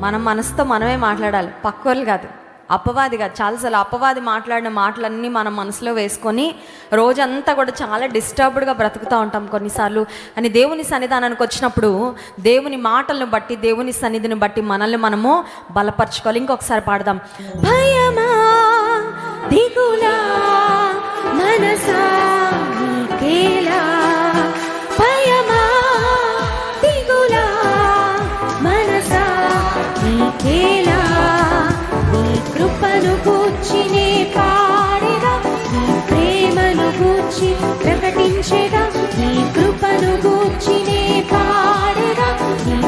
మనం మనసుతో మనమే మాట్లాడాలి. పక్కోళ్ళు కాదు. అపవాది కాదు. చాలాసార్లు అపవాది మాట్లాడిన మాటలన్నీ మనం మనసులో వేసుకొని రోజంతా కూడా చాలా డిస్టర్బ్డ్గా బ్రతుకుతూ ఉంటాం కొన్నిసార్లు. అని దేవుని సన్నిధానానికి వచ్చినప్పుడు దేవుని మాటలను బట్టి దేవుని సన్నిధిని బట్టి మనల్ని మనము బలపరచుకోవాలి. ఇంకొకసారి పాడదాం. భయమా? ఒకేలా నీ కృపను కూర్చినే పాడేగా ప్రేమను కూర్చి ప్రకటించేగా నీ కృపను కూర్చినే పాడేగా నీ